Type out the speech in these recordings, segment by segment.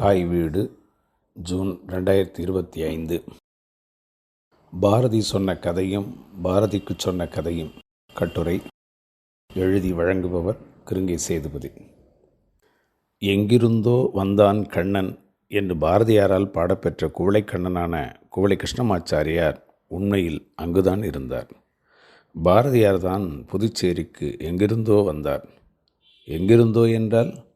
தாய் வீடு ஜூன் ரெண்டாயிரத்தி இருபத்தி ஐந்து. பாரதி சொன்ன கதையும் பாரதிக்கு சொன்ன கதையும் கட்டுரை. எழுதி வழங்குபவர் கிருங்கை சேதுபதி. எங்கிருந்தோ வந்தான் கண்ணன் என்று பாரதியாரால் பாடப்பெற்ற குவளைக்கண்ணனான குவளை கிருஷ்ணமாச்சாரியார் உண்மையில் அங்குதான் இருந்தார். பாரதியார் தான் புதுச்சேரிக்கு எங்கிருந்தோ வந்தார். எங்கிருந்தோ என்றால்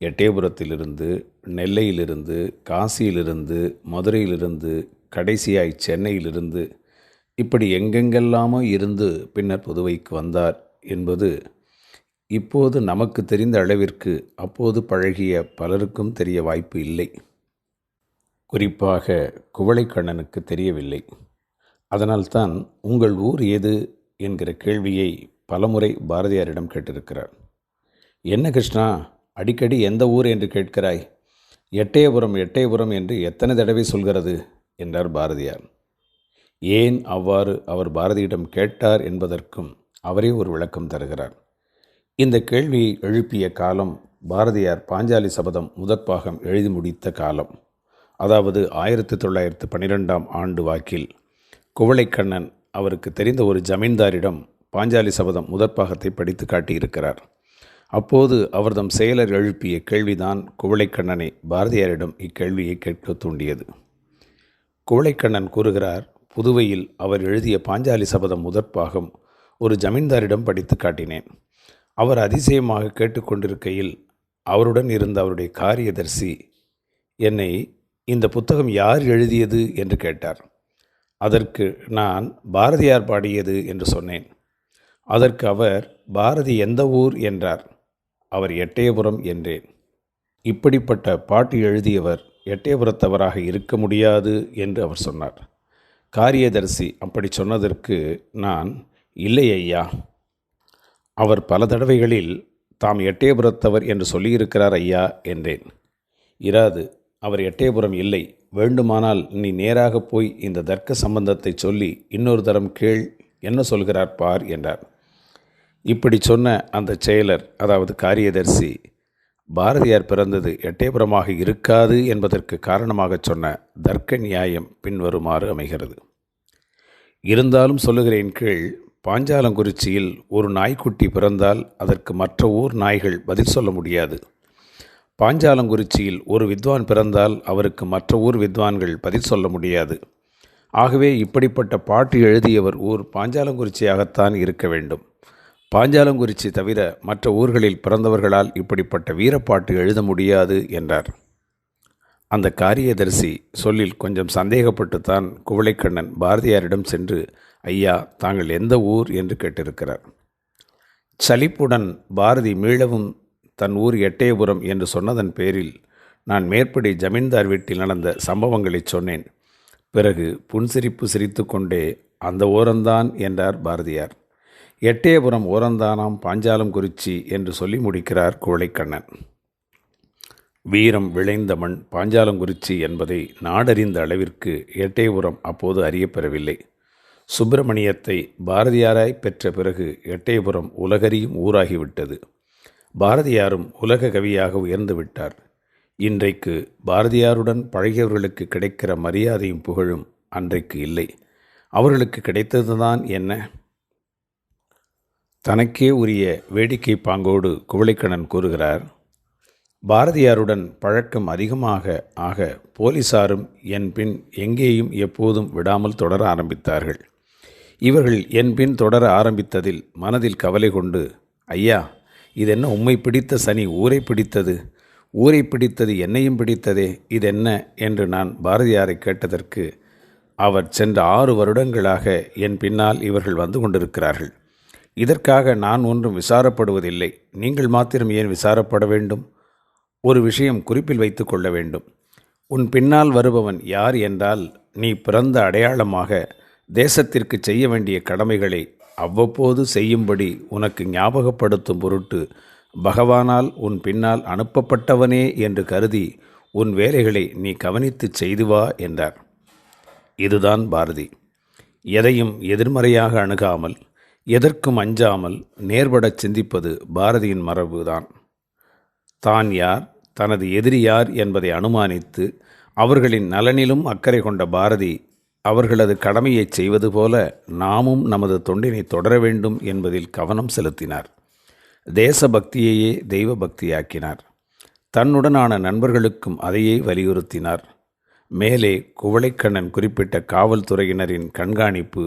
எட்டயபுரத்திலிருந்து நெல்லையிலிருந்து காசியிலிருந்து மதுரையிலிருந்து கடைசியாய் சென்னையிலிருந்து இப்படி எங்கெங்கெல்லாமோ இருந்து பின்னர் புதுவைக்கு வந்தார் என்பது இப்போது நமக்கு தெரிந்த அளவிற்கு அப்போது பழகிய பலருக்கும் தெரிய வாய்ப்பு இல்லை. குறிப்பாக குவளைக்கண்ணனுக்கு தெரியவில்லை. அதனால்தான் உங்கள் ஊர் ஏது என்கிற கேள்வியை பலமுறை பாரதியாரிடம் கேட்டிருக்கிறார். என்ன கிருஷ்ணா? அடிக்கடி எந்த ஊர் என்று கேட்கிறாய்? எட்டயபுரம் எட்டயபுரம் என்று எத்தனை தடவை சொல்கிறது? என்றார் பாரதியார். ஏன் அவ்வாறு அவர் பாரதியிடம் கேட்டார் என்பதற்கும் அவரே ஒரு விளக்கம் தருகிறார். இந்த கேள்வியை எழுப்பிய காலம் பாரதியார் பாஞ்சாலி சபதம் முதற்பாகம் எழுதி முடித்த காலம். அதாவது ஆயிரத்தி தொள்ளாயிரத்து பன்னிரெண்டாம் ஆண்டு வாக்கில் குவளைக்கண்ணன் அவருக்கு தெரிந்த ஒரு ஜமீன்தாரிடம் பாஞ்சாலி சபதம் முதற்பாகத்தை படித்து காட்டியிருக்கிறார். அப்போது அவர்தம் செயலர் எழுப்பிய கேள்விதான் குவளைக்கண்ணனை பாரதியாரிடம் இக்கேள்வியை கேட்க தூண்டியது. குவளைக்கண்ணன் கூறுகிறார் புதுவையில் அவர் எழுதிய பாஞ்சாலி சபதம் முதற்பாகம் ஒரு ஜமீன்தாரிடம் படித்து காட்டினேன். அவர் அதிசயமாக கேட்டுக்கொண்டிருக்கையில் அவருடன் இருந்த அவருடைய காரியதர்சி என்னை இந்த புத்தகம் யார் எழுதியது என்று கேட்டார். அதற்கு நான் பாரதியார் பாடியது என்று சொன்னேன். அதற்கு அவர் பாரதி எந்த ஊர் என்றார். அவர் எட்டயபுரம் என்றேன். இப்படிப்பட்ட பாட்டு எழுதியவர் எட்டயபுரத்தவராக இருக்க முடியாது என்று அவர் சொன்னார். காரியதர்சி அப்படி சொன்னதற்கு நான் இல்லை ஐயா அவர் பல தடவைகளில் தாம் எட்டயபுரத்தவர் என்று சொல்லியிருக்கிறார் ஐயா என்றேன். இராது அவர் எட்டயபுரம் இல்லை வேண்டுமானால் நீ நேராக போய் இந்த தர்க்க சம்பந்தத்தை சொல்லி இன்னொரு தரம் கேள் என்ன சொல்கிறார் பார் என்றார். இப்படி சொன்ன அந்த செயலர் அதாவது காரியதர்சி பாரதியார் பிறந்தது எட்டயபுரமாக இருக்காது என்பதற்கு காரணமாக சொன்ன தர்க்க நியாயம் பின்வருமாறு அமைகிறது. இருந்தாலும் சொல்லுகிறேன் கீழ் பாஞ்சாலங்குறிச்சியில் ஒரு நாய்க்குட்டி பிறந்தால் அதற்கு மற்ற ஊர் நாய்கள் பதில் சொல்ல முடியாது. பாஞ்சாலங்குறிச்சியில் ஒரு வித்வான் பிறந்தால் அவருக்கு மற்ற ஊர் வித்வான்கள் பதில் சொல்ல முடியாது. ஆகவே இப்படிப்பட்ட பாட்டு எழுதியவர் ஊர் பாஞ்சாலங்குறிச்சியாகத்தான் இருக்க வேண்டும். பாஞ்சாலங்குறிச்சி தவிர மற்ற ஊர்களில் பிறந்தவர்களால் இப்படிப்பட்ட வீரப்பாட்டு எழுத முடியாது என்றார். அந்த காரியதரிசி சொல்லில் கொஞ்சம் சந்தேகப்பட்டுத்தான் குவளைக்கண்ணன் பாரதியாரிடம் சென்று ஐயா தாங்கள் எந்த ஊர்? என்று கேட்டிருக்கிறார். சலிப்புடன் பாரதி மீளவும் தன் ஊர் எட்டயபுரம் என்று சொன்னதன் பேரில் நான் மேற்படி ஜமீன்தார் வீட்டில் நடந்த சம்பவங்களை சொன்னேன். பிறகு புன்சிரிப்பு சிரித்து கொண்டே அந்த ஓரந்தான் என்றார் பாரதியார். எட்டயபுரம் ஓரந்தானாம் பாஞ்சாலம் குறிச்சி என்று சொல்லி முடிக்கிறார் குவளைக்கண்ணன் வீரம் விளைந்த மண் பாஞ்சாலங்குறிச்சி என்பதை நாடறிந்த அளவிற்கு எட்டயபுரம் அப்போது அறியப்பெறவில்லை. சுப்பிரமணியத்தை பாரதியாராய் பெற்ற பிறகு எட்டயபுரம் உலகறியும் ஊராகிவிட்டது. பாரதியாரும் உலக கவியாக உயர்ந்து விட்டார். இன்றைக்கு பாரதியாருடன் பழகியவர்களுக்கு கிடைக்கிற மரியாதையும் புகழும் அன்றைக்கு இல்லை. அவர்களுக்கு கிடைத்ததுதான் என்ன? தனக்கே உரிய வேடிக்கை பாங்கோடு குவளைக்கண்ணன் கூறுகிறார் பாரதியாருடன் பழக்கம் அதிகமாக ஆக போலீசாரும் என் பின் எங்கேயும் எப்போதும் விடாமல் தொடர ஆரம்பித்தார்கள். இவர்கள் என் பின் தொடர ஆரம்பித்ததில் மனதில் கவலை கொண்டு ஐயா இதென்ன உம்மை பிடித்த சனி ஊரை பிடித்தது? ஊரை பிடித்தது என்னையும் பிடித்ததே இதென்ன? என்று நான் பாரதியாரை கேட்டதற்கு அவர் சென்ற ஆறு வருடங்களாக என் பின்னால் இவர்கள் வந்து கொண்டிருக்கிறார்கள். இதற்காக நான் ஒன்றும் விசாரப்படுவதில்லை. நீங்கள் மாத்திரம் ஏன் விசாரப்பட வேண்டும்? ஒரு விஷயம் குறிப்பில் வைத்து கொள்ள வேண்டும். உன் பின்னால் வருபவன் யார் என்றால் நீ பிறந்த அடையாளமாக தேசத்திற்கு செய்ய வேண்டிய கடமைகளை அவ்வப்போது செய்யும்படி உனக்கு ஞாபகப்படுத்தும் பொருட்டு பகவானால் உன் பின்னால் அனுப்பப்பட்டவனே என்று கருதி உன் வேலைகளை நீ கவனித்துச் செய்து வா என்றார். இதுதான் பாரதி. எதையும் எதிர்மறையாக அணுகாமல் எதற்கும் அஞ்சாமல் நேர்படச் சிந்திப்பது பாரதியின் மரபுதான். தான் யார் தனது எதிரி யார் என்பதை அனுமானித்து அவர்களின் நலனிலும் அக்கறை கொண்ட பாரதி அவர்களது கடமையை செய்வது போல நாமும் நமது தொண்டினை தொடர வேண்டும் என்பதில் கவனம் செலுத்தினார். தேசபக்தியையே தெய்வ பக்தியாக்கினார் தன்னுடனான நண்பர்களுக்கும் அதையே வலியுறுத்தினார். மேலே குவளைக்கண்ணன் குறிப்பிட்ட காவல்துறையினரின் கண்காணிப்பு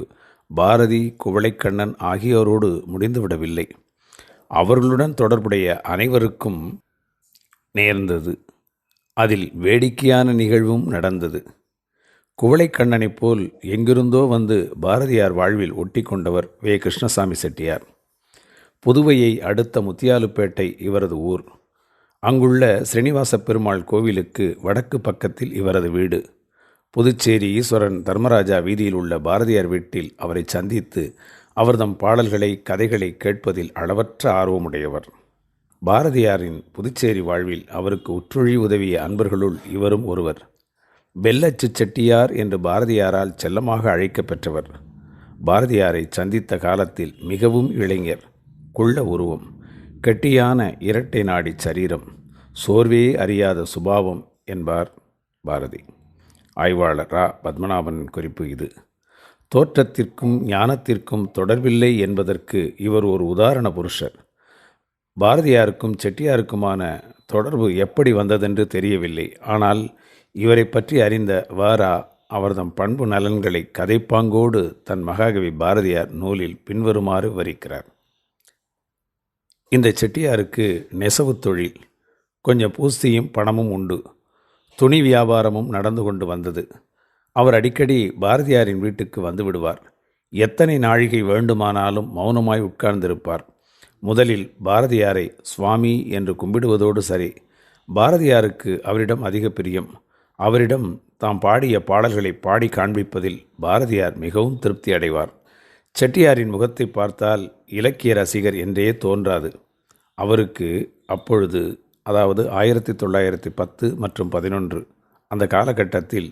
பாரதி குவளைக்கண்ணன் ஆகியோரோடு முடிந்துவிடவில்லை. அவர்களுடன் தொடர்புடைய அனைவருக்கும் நேர்ந்தது. அதில் வேடிக்கையான நிகழ்வும் நடந்தது. குவளைக்கண்ணனைப் போல் எங்கிருந்தோ வந்து பாரதியார் வாழ்வில் ஒட்டி கொண்டவர் வே. கிருஷ்ணசாமி செட்டியார். புதுவையை அடுத்த முத்தியாலுப்பேட்டை இவரது ஊர். அங்குள்ள ஸ்ரீனிவாச பெருமாள் கோவிலுக்கு வடக்கு பக்கத்தில் இவரது வீடு. புதுச்சேரி ஈஸ்வரன் தர்மராஜா வீதியில் உள்ள பாரதியார் வீட்டில் அவரை சந்தித்து அவர்தம் பாடல்களை கதைகளை கேட்பதில் அளவற்ற ஆர்வமுடையவர். பாரதியாரின் புதுச்சேரி வாழ்வில் அவருக்கு உற்றுழி உதவிய அன்பர்களுள் இவரும் ஒருவர். பெல்லச்சு செட்டியார் என்று பாரதியாரால் செல்லமாக அழைக்கப்பெற்றவர் பாரதியாரை சந்தித்த காலத்தில் மிகவும் இளைஞர். குள்ள உருவம். கெட்டியான இரட்டை நாடி சரீரம். சோர்வே அறியாத சுபாவம் என்பார் பாரதி. ஆய்வாளர் ரா பத்மநாபன் குறிப்பு இது. தோற்றத்திற்கும் ஞானத்திற்கும் தொடர்பில்லை என்பதற்கு இவர் ஒரு உதாரண புருஷர். பாரதியாருக்கும் செட்டியாருக்குமான தொடர்பு எப்படி வந்ததென்று தெரியவில்லை. ஆனால் இவரை பற்றி அறிந்த வாரா அவர்தம் பண்பு நலன்களை கதைப்பாங்கோடு தன் மகாகவி பாரதியார் நூலில் பின்வருமாறு வரிக்கிறார். இந்த செட்டியாருக்கு நெசவு தொழில் கொஞ்சம் பூஸ்தியும் பணமும் உண்டு. துணி வியாபாரமும் நடந்து கொண்டு வந்தது. அவர் அடிக்கடி பாரதியாரின் வீட்டுக்கு வந்து விடுவார். எத்தனை நாழிகை வேண்டுமானாலும் மௌனமாய் உட்கார்ந்திருப்பார். முதலில் பாரதியாரை சுவாமி என்று கும்பிடுவதோடு சரி பாரதியாருக்கு அவரிடம் அதிக பிரியம். அவரிடம் தாம் பாடிய பாடல்களை பாடி காண்பிப்பதில் பாரதியார் மிகவும் திருப்தி அடைவார். செட்டியாரின் முகத்தை பார்த்தால் இலக்கிய ரசிகர் என்றே தோன்றாது. அவருக்கு அப்பொழுது அதாவது ஆயிரத்தி தொள்ளாயிரத்தி பத்து மற்றும் பதினொன்று அந்த காலகட்டத்தில்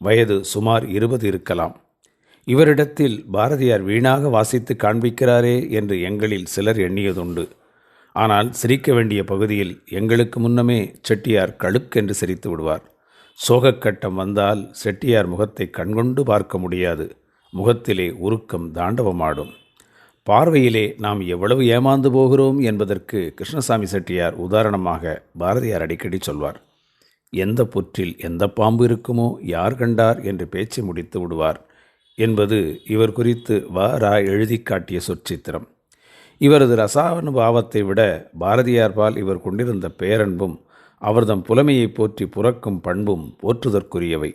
வயது சுமார் இருபது இருக்கலாம். இவரிடத்தில் பாரதியார் வீணாக வாசித்து காண்பிக்கிறாரே என்று எங்களில் சிலர் எண்ணியதுண்டு. ஆனால் சிரிக்க வேண்டிய பகுதியில் எங்களுக்கு முன்னமே செட்டியார் கழுக்கென்று சிரித்து விடுவார். சோகக்கட்டம் வந்தால் செட்டியார் முகத்தை கண்கொண்டு பார்க்க முடியாது. முகத்திலே உருக்கம் தாண்டவமாடும். பார்வையிலே நாம் எவ்வளவு ஏமாந்து போகிறோம் என்பதற்கு கிருஷ்ணசாமி செட்டியார் உதாரணமாக பாரதியார் அடிக்கடி சொல்வார். எந்த புற்றில் எந்த பாம்பு இருக்குமோ யார் கண்டார் என்று பேச்சு முடித்து விடுவார் என்பது இவர் குறித்து வ ரா எழுதி காட்டிய சொற்சித்திரம். இவரது ரசானுபாவத்தை விட பாரதியார்பால் இவர் கொண்டிருந்த பேரன்பும் அவர்தம் புலமையை போற்றி புறக்கும் பண்பும் போற்றுதற்குரியவை.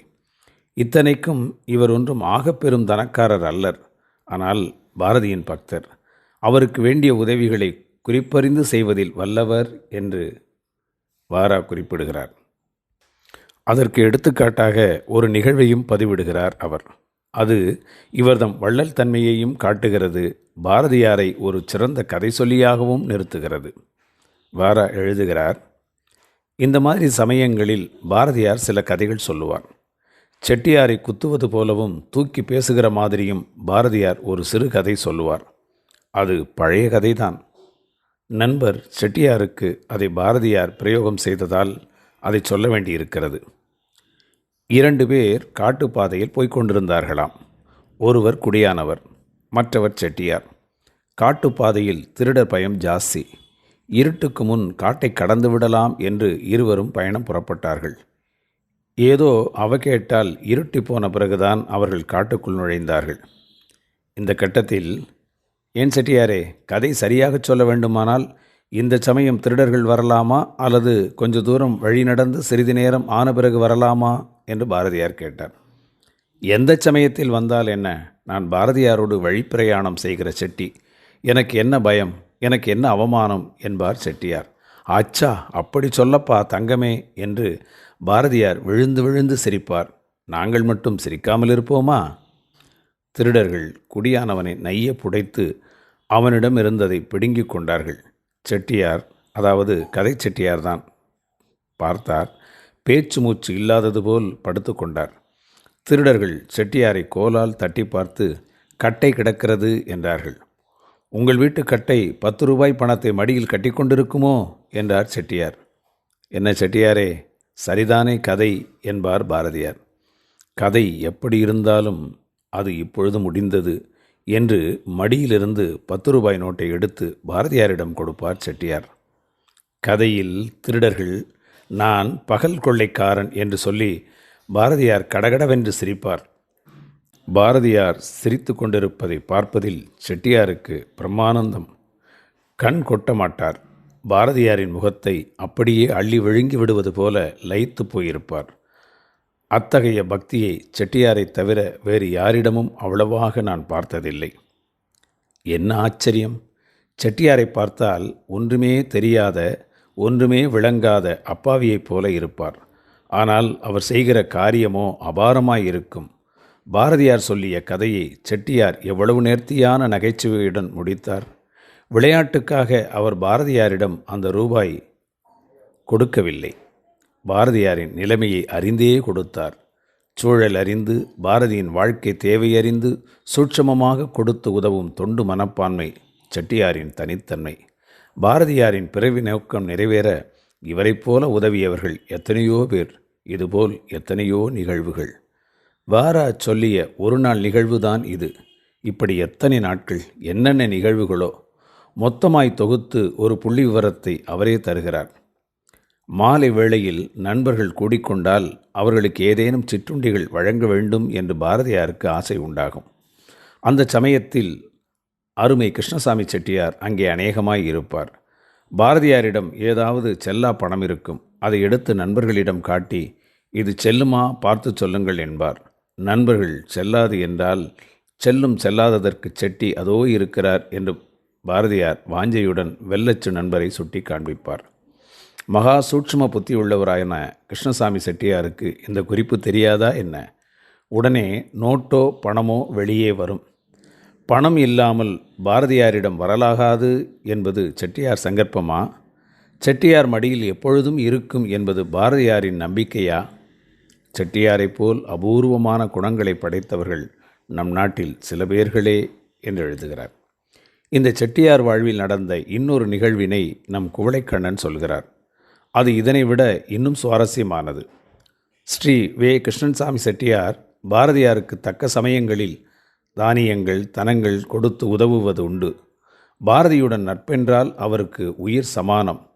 இத்தனைக்கும் இவர் ஒன்றும் ஆகப்பெரும் தனக்காரர் அல்லர். ஆனால் பாரதியின் பக்தர். அவருக்கு வேண்டிய உதவிகளை குறிப்பறிந்து செய்வதில் வல்லவர் என்று வாரா குறிப்பிடுகிறார். அதற்கு எடுத்துக்காட்டாக ஒரு நிகழ்வையும் பதிவிடுகிறார் அவர். அது இவர்தம் வள்ளல் தன்மையையும் காட்டுகிறது பாரதியாரை ஒரு சிறந்த கதை சொல்லியாகவும் நிறுத்துகிறது. வாரா எழுதுகிறார் இந்த மாதிரி சமயங்களில் பாரதியார் சில கதைகள் சொல்லுவார். செட்டியாரை குத்துவது போலவும் தூக்கி பேசுகிற மாதிரியும் பாரதியார் ஒரு சிறு கதை சொல்லுவார். அது பழைய கதைதான். நண்பர் செட்டியாருக்கு அதை பாரதியார் பிரயோகம் செய்ததால் அதை சொல்ல வேண்டியிருக்கிறது. இரண்டு பேர் காட்டுப்பாதையில் போய்க் கொண்டிருந்தார்களாம். ஒருவர் குடியானவர் மற்றவர் செட்டியார். காட்டுப்பாதையில் திருடர் பயம் ஜாஸ்தி. இருட்டுக்கு முன் காட்டை கடந்து விடலாம் என்று இருவரும் பயணம் புறப்பட்டார்கள். ஏதோ அவ கேட்டால் இருட்டி போன பிறகுதான் அவர்கள் காட்டுக்குள் நுழைந்தார்கள். இந்த கட்டத்தில் ஏன் செட்டியாரே கதை சரியாகச் சொல்ல வேண்டுமானால் இந்த சமயம் திருடர்கள் வரலாமா? அல்லது கொஞ்ச தூரம் வழி நடந்து சிறிது நேரம் ஆன பிறகு வரலாமா? என்று பாரதியார் கேட்டார். எந்த சமயத்தில் வந்தால் என்ன? நான் பாரதியாரோடு வழிப்பிரயாணம் செய்கிற செட்டி. எனக்கு என்ன பயம்? எனக்கு என்ன அவமானம்? என்பார் செட்டியார். ஆச்சா அப்படி சொல்லப்பா தங்கமே என்று பாரதியார் விழுந்து விழுந்து சிரிப்பார். நாங்கள் மட்டும் சிரிக்காமல் இருப்போமா? திருடர்கள் குடியானவனை நைய புடைத்து அவனிடம் இருந்ததை பிடுங்கிக் கொண்டார்கள். செட்டியார் அதாவது கதை செட்டியார் தான் பார்த்தார் பேச்சு மூச்சு இல்லாதது போல் படுத்துக்கொண்டார் திருடர்கள் செட்டியாரை கோலால் தட்டி பார்த்து கட்டை கிடக்கிறது என்றார்கள். உங்கள் வீட்டு கட்டை பத்து ரூபாய் பணத்தை மடியில் கட்டிக்கொண்டிருக்குமோ என்றார் செட்டியார். என்ன செட்டியாரே சரிதானே கதை? என்பார் பாரதியார். கதை எப்படி இருந்தாலும் அது இப்பொழுது முடிந்தது என்று மடியிலிருந்து பத்து ரூபாய் நோட்டை எடுத்து பாரதியாரிடம் கொடுப்பார் செட்டியார். கதையில் திருடர்கள் நான் பகல் கொள்ளைக்காரன் என்று சொல்லி பாரதியார் கடகடவென்று சிரிப்பார். பாரதியார் சிரித்து கொண்டிருப்பதை பார்ப்பதில் செட்டியாருக்கு பிரம்மானந்தம். கண் கொட்ட மாட்டார். பாரதியாரின் முகத்தை அப்படியே அள்ளி விழுங்கி விடுவது போல லயித்து போயிருப்பார். அத்தகைய பக்தியை செட்டியாரைத் தவிர வேறு யாரிடமும் அவ்வளவாக நான் பார்த்ததில்லை. என்ன ஆச்சரியம்! செட்டியாரை பார்த்தால் ஒன்றுமே தெரியாத ஒன்றுமே விளங்காத அப்பாவியைப் போல இருப்பார். ஆனால் அவர் செய்கிற காரியமோ அபாரமாய் இருக்கும் பாரதியார் சொல்லிய கதையை செட்டியார் எவ்வளவு நேர்த்தியான நகைச்சுவையுடன் முடித்தார். விளையாட்டுக்காக அவர் பாரதியாரிடம் அந்த ரூபாய் கொடுக்கவில்லை. பாரதியாரின் நிலைமையை அறிந்தே கொடுத்தார். சூழல் அறிந்து பாரதியின் வாழ்க்கை தேவையறிந்து சூட்சமமாக கொடுத்து உதவும் தொண்டு மனப்பான்மை செட்டியாரின் தனித்தன்மை. பாரதியாரின் பிறவி நோக்கம் நிறைவேற இவரைப் போல உதவியவர்கள் எத்தனையோ பேர் இதுபோல் எத்தனையோ நிகழ்வுகள். வாரா சொல்லிய ஒரு நாள் நிகழ்வுதான் இது. இப்படி எத்தனை நாட்கள் என்னென்ன நிகழ்வுகளோ மொத்தமாய் தொகுத்து ஒரு புள்ளி விவரத்தை அவரே தருகிறார். மாலை வேளையில் நண்பர்கள் கூடிக்கொண்டால் அவர்களுக்கு ஏதேனும் சிற்றுண்டிகள் வழங்க வேண்டும் என்று பாரதியாருக்கு ஆசை உண்டாகும். அந்த சமயத்தில் அருமை கிருஷ்ணசாமி செட்டியார் அங்கே அநேகமாய் இருப்பார். பாரதியாரிடம் ஏதாவது செல்லா பணம் இருக்கும். அதை எடுத்து நண்பர்களிடம் காட்டி இது செல்லுமா? பார்த்து சொல்லுங்கள் என்பார். நண்பர்கள் செல்லாது என்றால் செல்லும் செல்லாததற்கு செட்டி அதோ இருக்கிறார் என்று பாரதியார் வாஞ்சையுடன் வெள்ளச்சு நண்பரை சுட்டி காண்பிப்பார். மகா சூட்சும புத்தி உள்ளவராயன கிருஷ்ணசாமி செட்டியாருக்கு இந்த குறிப்பு தெரியாதா என்ன? உடனே நோட்டோ பணமோ வெளியே வரும். பணம் இல்லாமல் பாரதியாரிடம் வரலாகாது என்பது செட்டியார் சங்கற்பமா? செட்டியார் மடியில் எப்பொழுதும் இருக்கும் என்பது பாரதியாரின் நம்பிக்கையா? செட்டியாரைப் போல் அபூர்வமான குணங்களை படைத்தவர்கள் நம் நாட்டில் சில பேர்களே என்று எழுதுகிறார். இந்த செட்டியார் வாழ்வில் நடந்த இன்னொரு நிகழ்வினை நம் குவளைக்கண்ணன் சொல்கிறார். அது இதனை விட இன்னும் சுவாரஸ்யமானது. ஸ்ரீ வே. கிருஷ்ணன்சாமி செட்டியார் பாரதியாருக்கு தக்க சமயங்களில் தானியங்கள் தனங்கள் கொடுத்து உதவுவது உண்டு. பாரதியுடன் நட்பென்றால் அவருக்கு உயிர் சமானம்.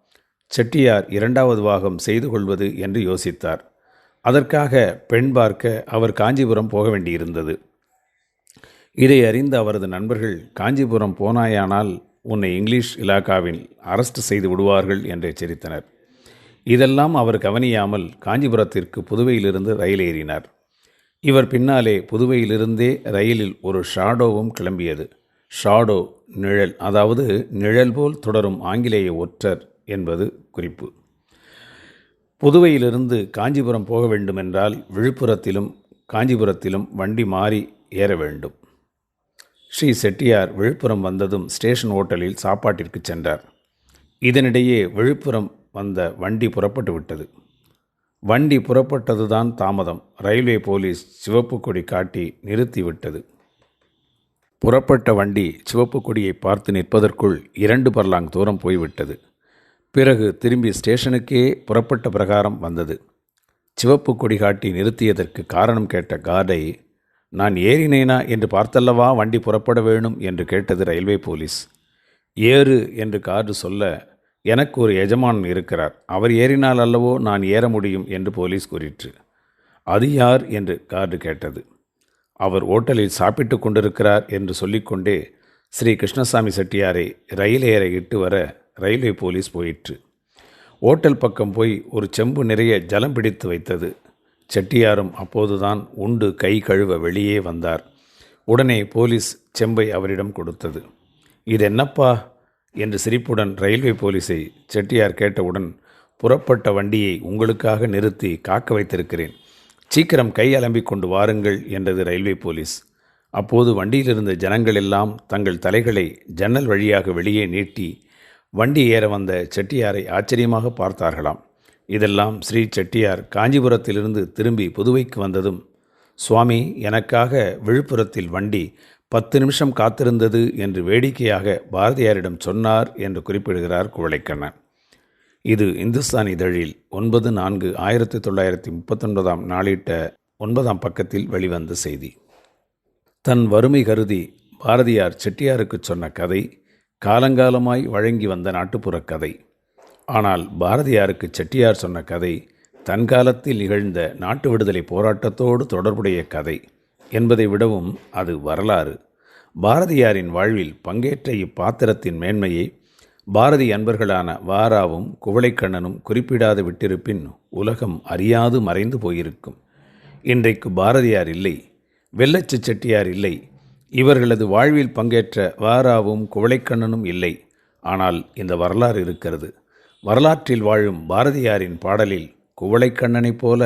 செட்டியார் இரண்டாவது பாகம் செய்து கொள்வது என்று யோசித்தார். அதற்காக பெண் பார்க்க அவர் காஞ்சிபுரம் போக வேண்டியிருந்தது. இதை அறிந்த அவரது நண்பர்கள் காஞ்சிபுரம் போனாயானால் உன்னை இங்கிலீஷ் இலாக்காவில் அரஸ்ட் செய்து விடுவார்கள் என்று எச்சரித்தனர். இதெல்லாம் அவர் கவனியாமல் காஞ்சிபுரத்திற்கு புதுவையிலிருந்து ரயில் ஏறினார். இவர் பின்னாலே புதுவையிலிருந்தே ரயிலில் ஒரு ஷாடோவும் கிளம்பியது. ஷாடோ நிழல் அதாவது நிழல் போல் தொடரும் ஆங்கிலேய ஒற்றர் என்பது குறிப்பு. புதுவையிலிருந்து காஞ்சிபுரம் போக வேண்டுமென்றால் விழுப்புரத்திலும் காஞ்சிபுரத்திலும் வண்டி மாறி ஏற வேண்டும். ஸ்ரீ செட்டியார் விழுப்புரம் வந்ததும் ஸ்டேஷன் ஓட்டலில் சாப்பாட்டிற்கு சென்றார். இதனிடையே விழுப்புரம் வந்த வண்டி புறப்பட்டு விட்டது. வண்டி புறப்பட்டதுதான் தாமதம். ரயில்வே போலீஸ் சிவப்பு கொடி காட்டி நிறுத்திவிட்டது புறப்பட்ட வண்டி சிவப்பு கொடியை பார்த்து நிற்பதற்குள் இரண்டு பர்லாங் தூரம் போய்விட்டது. பிறகு திரும்பி ஸ்டேஷனுக்கே புறப்பட்ட பிரகாரம் வந்தது. சிவப்பு கொடி காட்டி நிறுத்தியதற்கு காரணம் கேட்ட கார்டை நான் ஏறினேனா என்று பார்த்தல்லவா வண்டி புறப்பட வேணும் என்று கேட்டது ரயில்வே போலீஸ். ஏறு என்று கார்டு சொல்ல எனக்கு ஒரு எஜமான் இருக்கிறார். அவர் ஏறினால் அல்லவோ நான் ஏற முடியும் என்று போலீஸ் கூறிற்று. அது யார் என்று கார்டு கேட்டது. அவர் ஓட்டலில் சாப்பிட்டு கொண்டிருக்கிறார் என்று சொல்லிக்கொண்டே ஸ்ரீ கிருஷ்ணசாமி செட்டியாரை ரயில் ஏற இட்டு வர ரயில்வே போலீஸ் போயிற்று. ஓட்டல் பக்கம் போய் ஒரு செம்பு நிறைய ஜலம் பிடித்து வைத்தது. செட்டியாரும் அப்போதுதான் உண்டு கை கழுவ வெளியே வந்தார். உடனே போலீஸ் செம்பை அவரிடம் கொடுத்தது. இது என்னப்பா? என்று சிரிப்புடன் ரயில்வே போலீஸை செட்டியார் கேட்டவுடன் புறப்பட்ட வண்டியை உங்களுக்காக நிறுத்தி காக்க வைத்திருக்கிறேன். சீக்கிரம் கை அலம்பிக் கொண்டு வாருங்கள் என்றது ரயில்வே போலீஸ். அப்போது வண்டியில் இருந்த ஜனங்கள் எல்லாம் தங்கள் தலைகளை ஜன்னல் வழியாக வெளியே நீட்டி வண்டி ஏற வந்த செட்டியாரை ஆச்சரியமாக பார்த்தார்களாம். இதெல்லாம் ஸ்ரீ செட்டியார் காஞ்சிபுரத்திலிருந்து திரும்பி புதுவைக்கு வந்ததும் சுவாமி எனக்காக விழுப்புரத்தில் வண்டி பத்து நிமிஷம் காத்திருந்தது என்று வேடிக்கையாக பாரதியாரிடம் சொன்னார் என்று குறிப்பிடுகிறார் குவளைக்கண்ணன். இது இந்துஸ்தான் இதழில் ஒன்பது நான்கு ஆயிரத்தி தொள்ளாயிரத்தி முப்பத்தொன்பதாம் நாளிட்ட ஒன்பதாம் பக்கத்தில் வெளிவந்த செய்தி. தன் வறுமை கருதி பாரதியார் செட்டியாருக்கு சொன்ன கதை காலங்காலமாய் வழங்கி வந்த நாட்டுப்புறக் கதை. ஆனால் பாரதியாருக்கு செட்டியார் சொன்ன கதை தன் காலத்தில் நிகழ்ந்த நாட்டு விடுதலை போராட்டத்தோடு தொடர்புடைய கதை என்பதை விடவும் அது வரலாறு. பாரதியாரின் வாழ்வில் பங்கேற்ற இப்பாத்திரத்தின் மேன்மையை பாரதி அன்பர்களான வாராவும் குவளைக்கண்ணனும் குறிப்பிடாது விட்டிருப்பின் உலகம் அறியாது மறைந்து போயிருக்கும். இன்றைக்கு பாரதியார் இல்லை வெள்ளச்சி செட்டியார் இல்லை இவர்களது வாழ்வில் பங்கேற்ற வாராவும் குவளைக்கண்ணனும் இல்லை. ஆனால் இந்த வரலாறு இருக்கிறது. வரலாற்றில் வாழும் பாரதியாரின் பாடலில் குவளைக்கண்ணனைப் போல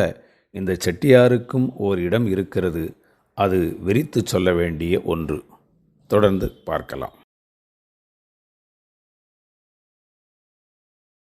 இந்த செட்டியாருக்கும் ஓர் இடம் இருக்கிறது. அது விரித்து சொல்ல வேண்டிய ஒன்று. தொடர்ந்து பார்க்கலாம்.